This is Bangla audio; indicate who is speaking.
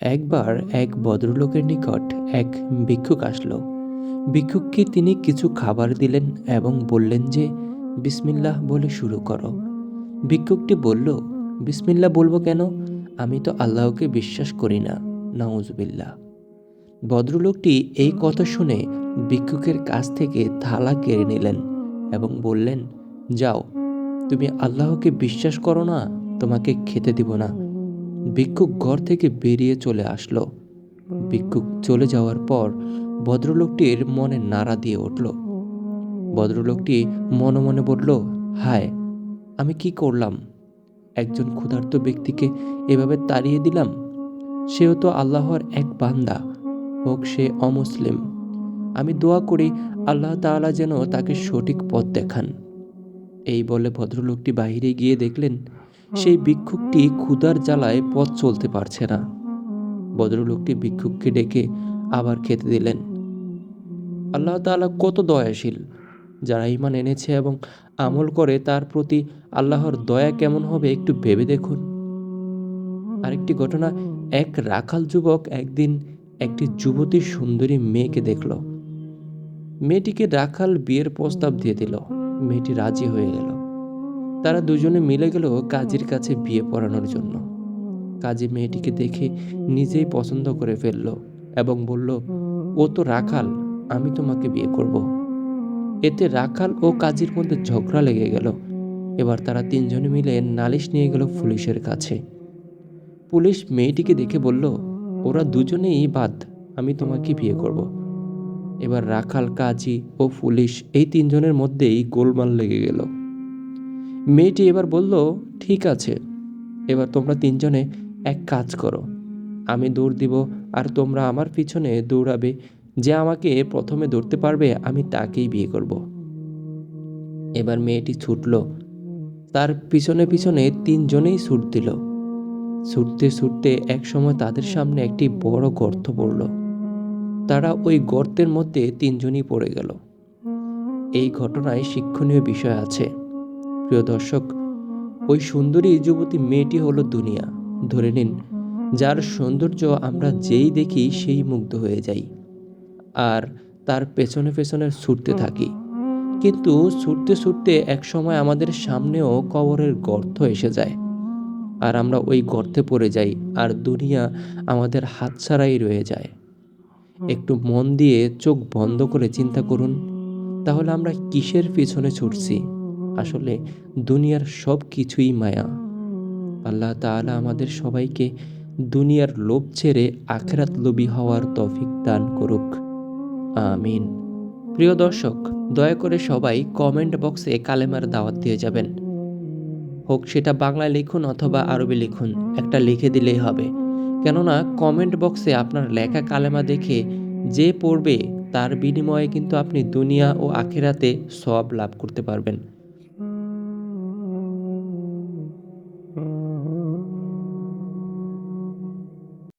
Speaker 1: একবার এক ভদ্রলোকের নিকট এক ভিক্ষুক আসলো। ভিক্ষুককে তিনি কিছু খাবার দিলেন এবং বললেন যে, বিসমিল্লাহ বলে শুরু করো। ভিক্ষুকটি বলল, বিসমিল্লাহ বলব কেন? আমি তো আল্লাহকে বিশ্বাস করি না। নাউজবিল্লাহ। ভদ্রলোকটি এই কথা শুনে ভিক্ষুকের কাছ থেকে থালা কেড়ে নিলেন এবং বললেন, যাও, তুমি আল্লাহকে বিশ্বাস করো না, তোমাকে খেতে দিব না। ভিক্ষুক ঘর থেকে বেরিয়ে চলে আসলো। ভিক্ষুক চলে যাওয়ার পর ভদ্রলোকটির মনে নাড়া দিয়ে উঠল। ভদ্রলোকটি মনে মনে বলল, হায়, আমি কি করলাম? একজন ক্ষুধার্ত ব্যক্তিকে এভাবে তাড়িয়ে দিলাম? সেও তো আল্লাহর এক বান্দা। হোক, সে অমুসলিম। আমি দোয়া করি আল্লাহ তাআলা যেন তাকে সঠিক পথ দেখান। এই বলে ভদ্রলোকটি বাইরে গিয়ে দেখলেন সেই ভিক্ষুকটি ক্ষুধার জ্বালায় পথ চলতে পারছে না। ভদ্রলোকটি ভিক্ষুককে ডেকে আবার খেতে দিলেন। আল্লাহ তাআলা কত দয়াশীল। যারা ইমান এনেছে এবং আমল করে, তার প্রতি আল্লাহর দয়া কেমন হবে একটু ভেবে দেখুন। আরেকটি ঘটনা, এক রাখাল যুবক একদিন একটি যুবতী সুন্দরী মেয়েকে দেখল। মেয়েটিকে রাখাল বিয়ের প্রস্তাব দিয়ে দিল। মেয়েটি রাজি হয়ে গেল। তারা দুজনে মিলে গেল কাজীর কাছে বিয়ে পড়ানোর জন্য। কাজী মেয়েটিকে দেখে নিজেই পছন্দ করে ফেলল এবং বলল, ও তো রাখাল, আমি তোমাকে বিয়ে করব। এতে রাখাল ও কাজীর মধ্যে ঝগড়া লেগে গেল। এবার তারা তিনজনে মিলে নালিশ নিয়ে গেল পুলিশের কাছে। পুলিশ মেয়েটিকে দেখে বলল, ওরা দুজনেই বাদ, আমি তোমাকে বিয়ে করব। এবার রাখাল, কাজী ও পুলিশ এই তিনজনের মধ্যেই গোলমাল লেগে গেল। মেয়েটি এবার বলল, ঠিক আছে, এবার তোমরা তিনজনে এক কাজ করো। আমি দৌড় দিব আর তোমরা আমার পিছনে দৌড়াবে। যে আমাকে প্রথমে ধরতে পারবে, আমি তাকেই বিয়ে করব। এবার মেয়েটি ছুটল। তার পিছনে পিছনে তিনজনেই ছুট দিল। ছুটতে ছুটতে একসময় তাদের সামনে একটি বড় গর্ত পড়ল। তারা ওই গর্তের মধ্যে তিনজনই পড়ে গেল। এই ঘটনায় শিক্ষণীয় বিষয় আছে। প্রিয় দর্শক, ওই সুন্দরী যুবতী মেয়েটি হলো দুনিয়া। ধরে নিন, যার সৌন্দর্য আমরা যেই দেখি সেই মুগ্ধ হয়ে যাই। আর তার পেছনে পেছনে ছুটতে থাকি। কিন্তু ছুটতে ছুটতে একসময় আমাদের সামনেও কবরের গর্ত এসে যায়। আর আমরা ওই গর্তে পড়ে যাই আর দুনিয়া আমাদের হাতছাড়াই রয়ে যায়। একটু মন দিয়ে চোখ বন্ধ করে চিন্তা করুন, তাহলে আমরা কিসের পিছনে ছুটছি? আসলে দুনিয়ার সব কিছুই মায়া। আল্লাহ তাআলা আমাদের সবাইকে দুনিয়ার লোভ ছেড়ে আখেরাত লোভী হওয়ার তফিক দান করুক। আমিন। প্রিয় দর্শক, দয়া করে সবাই কমেন্ট বক্সে কালেমার দাওয়াত দিয়ে যাবেন। হোক সেটা বাংলায় লিখুন অথবা আরবি লিখুন, একটা লিখে দিলেই হবে। কেননা কমেন্ট বক্সে আপনার লেখা কালেমা দেখে যে পড়বে, তার বিনিময়ে কিন্তু আপনি দুনিয়া ও আখেরাতে সব লাভ করতে পারবেন।